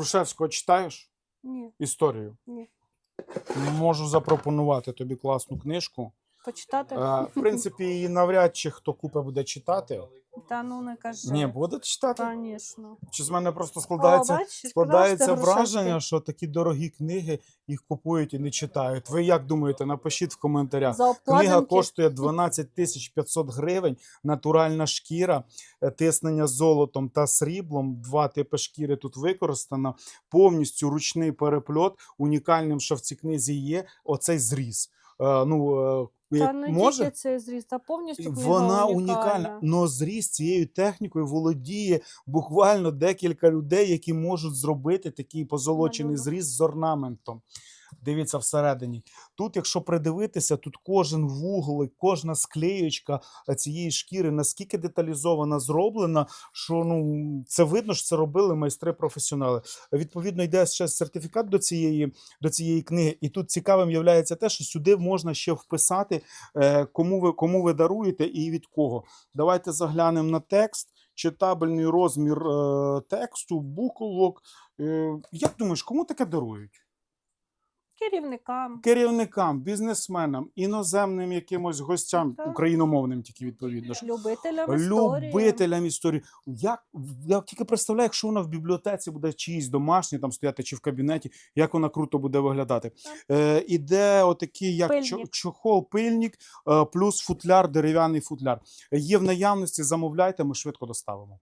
Грушевського читаєш Ні, історію? ні. Можу запропонувати тобі класну книжку. Почитати? Е, В принципі, її навряд чи хто купе буде читати. Та ну не кажи. Ні, буде читати. Звісно. Чи з мене просто складається, бачиш, складається ти враження, що такі дорогі книги їх купують і не читають. Ви як думаєте? Напишіть в коментарях. За Книга обкладинки коштує 12 тисяч 500 гривень, натуральна шкіра, е, тиснення золотом та сріблом. Два типи шкіри тут використано. Повністю ручний перепльот. Унікальним, що в цій книзі є, оцей зріз. Е, ну, е, Та як не може? тільки цей зріст, та повністю Вона унікальна. унікальна. Но зріст цією технікою володіє буквально декілька людей, які можуть зробити такий позолочений зріст зріз з орнаментом. Дивіться всередині. Тут, якщо придивитися, тут кожен вуглик, кожна склеєчка е, цієї шкіри наскільки деталізована зроблена, що ну це видно, що це робили майстри-професіонали. Відповідно, йде ще сертифікат до цієї, до цієї книги. І тут цікавим є те, що сюди можна ще вписати, е, кому ви кому ви даруєте і від кого. Давайте заглянемо на текст. Читабельний розмір е, тексту, буквок. Е, як думаєш, кому таке дарують? Керівникам. Керівникам, бізнесменам, іноземним якимось гостям, Так. україномовним тільки відповідно ж. Любителям історії. Любителям історії. Як я тільки представляю, якщо вона в бібліотеці буде чиїсь домашній там стояти чи в кабінеті, як вона круто буде виглядати. Е, іде отакий, як Пильник. чохол, пильник, е, плюс футляр, дерев'яний футляр. Є в наявності, замовляйте, ми швидко доставимо.